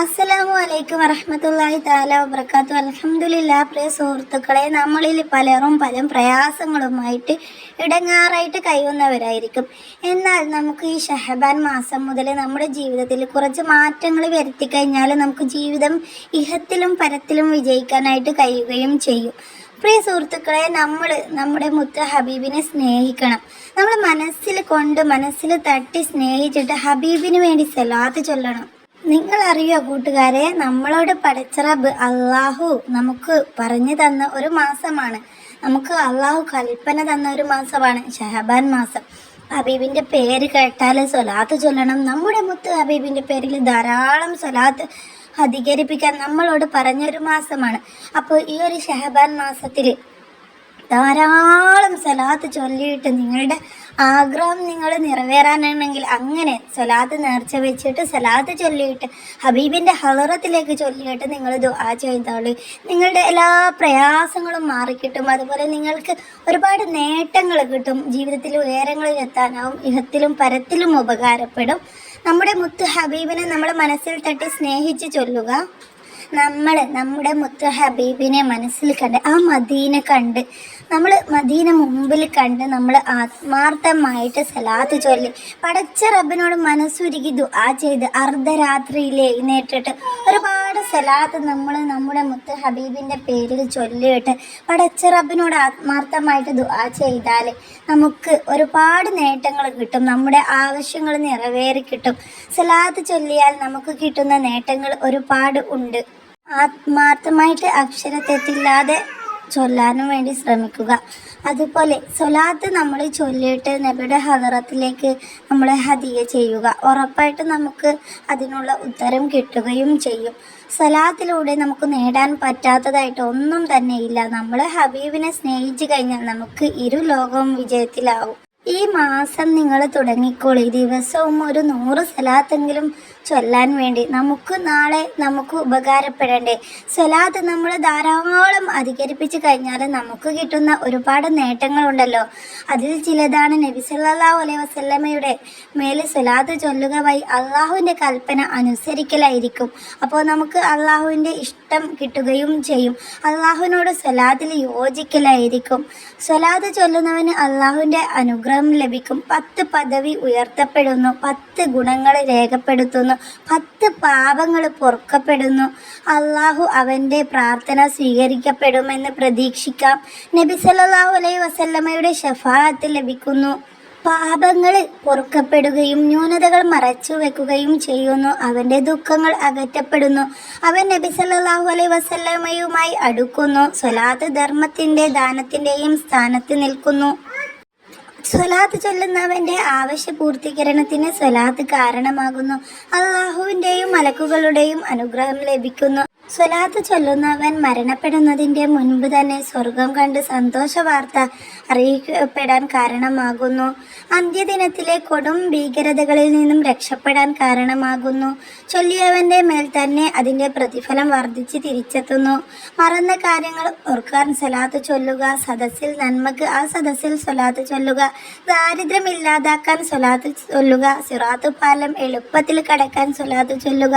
അസ്സലാമു അലൈക്കും വറഹമത്തല്ലാഹി താല വബർക്കാത്തു അലഹമുല്ല പ്രിയ സുഹൃത്തുക്കളെ നമ്മളിൽ പലരും പല പ്രയാസങ്ങളുമായിട്ട് ഇടങ്ങാറായിട്ട് കഴിയുന്നവരായിരിക്കും. എന്നാൽ നമുക്ക് ഈ ഷഹബാൻ മാസം മുതൽ നമ്മുടെ ജീവിതത്തിൽ കുറച്ച് മാറ്റങ്ങൾ വരുത്തി കഴിഞ്ഞാൽ നമുക്ക് ജീവിതം ഇഹത്തിലും പരത്തിലും വിജയിക്കാനായിട്ട് കഴിയുകയും ചെയ്യും. പ്രിയ സുഹൃത്തുക്കളെ നമ്മൾ നമ്മുടെ മുത്ത ഹബീബിനെ സ്നേഹിക്കണം. നമ്മൾ മനസ്സിൽ കൊണ്ട് മനസ്സിൽ തട്ടി സ്നേഹിച്ചിട്ട് ഹബീബിന് വേണ്ടി സലാത്ത് ചൊല്ലണം. നിങ്ങൾ അറിയോ കൂട്ടുകാരെ നമ്മളോട് റബ്ബ് അള്ളാഹു നമുക്ക് പറഞ്ഞു തന്ന ഒരു മാസമാണ്. നമുക്ക് അള്ളാഹു കൽപ്പന തന്ന ഒരു മാസമാണ് ഷഹബാൻ മാസം. ഹബീബിന്റെ പേര് കേട്ടാൽ സ്വലാത്ത് ചൊല്ലണം. നമ്മുടെ മുത്ത് ഹബീബിന്റെ പേരിൽ ധാരാളം സ്വലാത്ത് അധികരിപ്പിക്കാൻ നമ്മളോട് പറഞ്ഞൊരു മാസമാണ്. അപ്പോൾ ഈ ഒരു ഷഹബാൻ മാസത്തിൽ ധാരാളം സലാത്ത് ചൊല്ലിയിട്ട് നിങ്ങളുടെ ആഗ്രഹം നിങ്ങൾ നിറവേറാനാണെങ്കിൽ അങ്ങനെ സലാത്ത് നേർച്ച വെച്ചിട്ട് സ്വലാത്ത് ചൊല്ലിയിട്ട് ഹബീബിന്റെ ഹലറത്തിലേക്ക് ചൊല്ലിയിട്ട് നിങ്ങൾ ദുആ ചെയ്തോളി നിങ്ങളുടെ എല്ലാ പ്രയാസങ്ങളും മാറിക്കിട്ടും. അതുപോലെ നിങ്ങൾക്ക് ഒരുപാട് നേട്ടങ്ങൾ കിട്ടും. ജീവിതത്തിൽ ഉയരങ്ങളിൽ എത്താനാവും ഇഹത്തിലും പരത്തിലും ഉപകാരപ്പെടും. നമ്മുടെ മുത്ത് ഹബീബിനെ നമ്മൾ മനസ്സിൽ തട്ടി സ്നേഹിച്ച് ചൊല്ലുക. നമ്മൾ നമ്മുടെ മുത്ത ഹബീബിനെ മനസ്സിൽ കണ്ട് ആ മദീനെ കണ്ട് നമ്മൾ മദീന മുമ്പിൽ കണ്ട് നമ്മൾ ആത്മാർത്ഥമായിട്ട് സലാത്ത് ചൊല്ലി പടച്ച റബ്ബിനോട് മനസ്സുരുകി ദുആ ചെയ്ത് അർദ്ധരാത്രിയിൽ എഴുന്നേറ്റിട്ട് ഒരുപാട് സലാത്ത് നമ്മൾ നമ്മുടെ മുത്ത് ഹബീബിന്റെ പേരിൽ ചൊല്ലിയിട്ട് പടച്ച റബ്ബിനോട് ആത്മാർത്ഥമായിട്ട് ദുആ ചെയ്താൽ നമുക്ക് ഒരുപാട് നേട്ടങ്ങൾ കിട്ടും നമ്മുടെ ആവശ്യങ്ങൾ നിറവേറി കിട്ടും. സലാത്ത് ചൊല്ലിയാൽ നമുക്ക് കിട്ടുന്ന നേട്ടങ്ങൾ ഒരുപാട് ഉണ്ട്. ആത്മാർത്ഥമായിട്ട് അക്ഷരത്തെറ്റില്ലാതെ ചൊല്ലാനും വേണ്ടി ശ്രമിക്കുക. അതുപോലെ സൊലാത്ത് നമ്മൾ ചൊല്ലിയിട്ട് നബിയുടെ ഹദറത്തിലേക്ക് നമ്മൾ ഹദിയ ചെയ്യുക. ഉറപ്പായിട്ട് നമുക്ക് അതിനുള്ള ഉത്തരം കിട്ടുകയും ചെയ്യും. സലാത്തിലൂടെ നമുക്ക് നേടാൻ പറ്റാത്തതായിട്ട് ഒന്നും തന്നെ ഇല്ല. നമ്മൾ ഹബീബിനെ സ്നേഹിച്ചു കഴിഞ്ഞാൽ നമുക്ക് ഇരു ലോകവും വിജയത്തിലാവും. ഈ മാസം നിങ്ങൾ തുടങ്ങിക്കോളി. ദിവസവും ഒരു നൂറ് സ്ഥലത്തെങ്കിലും ചൊല്ലാൻ വേണ്ടി. നമുക്ക് നാളെ നമുക്ക് ഉപകാരപ്പെടണ്ടേ. സ്വലാത്ത് നമ്മൾ ധാരാളം അധികരിപ്പിച്ച് കഴിഞ്ഞാൽ നമുക്ക് കിട്ടുന്ന ഒരുപാട് നേട്ടങ്ങളുണ്ടല്ലോ. അതിൽ ചിലതാണ് നബി സല്ലല്ലാഹു അലൈഹി വസല്ലമയുടെ മേലെ സ്വലാത്ത് ചൊല്ലുക വഴി അള്ളാഹുവിന്റെ കൽപ്പന അനുസരിക്കലായിരിക്കും. അപ്പോൾ നമുക്ക് അള്ളാഹുവിന്റെ ഇഷ്ടം കിട്ടുകയും ചെയ്യും. അള്ളാഹുവിനോട് സ്വലാത്തിൽ യോജിക്കലായിരിക്കും. സ്വലാത്ത് ചൊല്ലുന്നവന് അള്ളാഹുവിന്റെ അനുഗ്രഹം ലഭിക്കും. പത്ത് പദവി ഉയർത്തപ്പെടുന്നു. പത്ത് ഗുണങ്ങൾ രേഖപ്പെടുത്തുന്നു. പത്ത് പാപങ്ങൾ പൊറുക്കപ്പെടുന്നു. അള്ളാഹു അവന്റെ പ്രാർത്ഥന സ്വീകരിക്കപ്പെടുമെന്ന് പ്രതീക്ഷിക്കാം. നബി സല്ലാഹു അലൈഹി വസല്ലമ്മയുടെ ഷഫാത്ത് ലഭിക്കുന്നു. പാപങ്ങൾ പൊറുക്കപ്പെടുകയും ന്യൂനതകൾ മറച്ചു വെക്കുകയും ചെയ്യുന്നു. അവന്റെ ദുഃഖങ്ങൾ അകറ്റപ്പെടുന്നു. അവൻ നബി സല്ലാഹു അലൈഹി വസല്ലമയുമായി അടുക്കുന്നു. സ്വലാത്ത് ധർമ്മത്തിന്റെ ദാനത്തിന്റെയും സ്ഥാനത്ത് നിൽക്കുന്നു. സ്വലാത്ത് ചൊല്ലുന്നവന്റെ ആവശ്യ പൂർത്തീകരണത്തിന് സ്വലാത്ത് കാരണമാകുന്നു. അള്ളാഹുവിന്റെയും മലക്കുകളുടെയും അനുഗ്രഹം ലഭിക്കുന്നു. സ്വലാത്ത് ചൊല്ലുന്നവൻ മരണപ്പെടുന്നതിന്റെ മുൻപ് തന്നെ സ്വർഗം കണ്ട് സന്തോഷ വാർത്ത അറിയിക്കപ്പെടാൻ കാരണമാകുന്നു. അന്ത്യദിനത്തിലെ കൊടും ഭീകരതകളിൽ നിന്നും രക്ഷപ്പെടാൻ കാരണമാകുന്നു. ചൊല്ലിയവന്റെ മേൽ തന്നെ അതിന്റെ പ്രതിഫലം വർദ്ധിച്ച് തിരിച്ചെത്തുന്നു. മറന്ന കാര്യങ്ങൾ ഓർക്കാൻ സ്വലാത്ത് ചൊല്ലുക സദസ്സിൽ നന്മക്ക് ആ സദസ്സിൽ സ്വലാത്ത് ചൊല്ലുക ദാരിദ്ര്യം ഇല്ലാതാക്കാൻ സ്വലാത്ത് ചൊല്ലുക സിറാത്ത് പാലം എളുപ്പത്തിൽ കടക്കാൻ സ്വലാത്ത് ചൊല്ലുക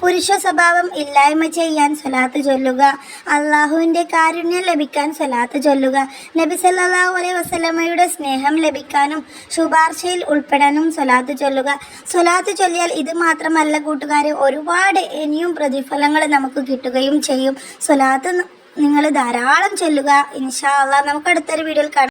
പുരുഷ സ്വഭാവം ഇല്ലായ്മ ചെയ്യാൻ സ്വലാത്ത് ചൊല്ലുക. അള്ളാഹുവിന്റെ കാരുണ്യം ലഭിക്കാൻ സ്വലാത്ത് ചൊല്ലുക. നബി സല്ലല്ലാഹു അലൈഹി വസല്ലമയുടെ സ്നേഹം ലഭിക്കാനും ശുപാർശയിൽ ഉൾപ്പെടാനും സ്വലാത്ത് ചൊല്ലുക. സ്വലാത്ത് ചൊല്ലിയാൽ ഇത് മാത്രമല്ല കൂട്ടുകാരെ ഒരുപാട് ഇനിയും പ്രതിഫലങ്ങൾ നമുക്ക് കിട്ടുകയും ചെയ്യും. സ്വലാത്ത് നിങ്ങൾ ധാരാളം ചൊല്ലുക. ഇൻഷാ അള്ളാഹ് നമുക്ക് അടുത്തൊരു വീഡിയോയിൽ കാണാം.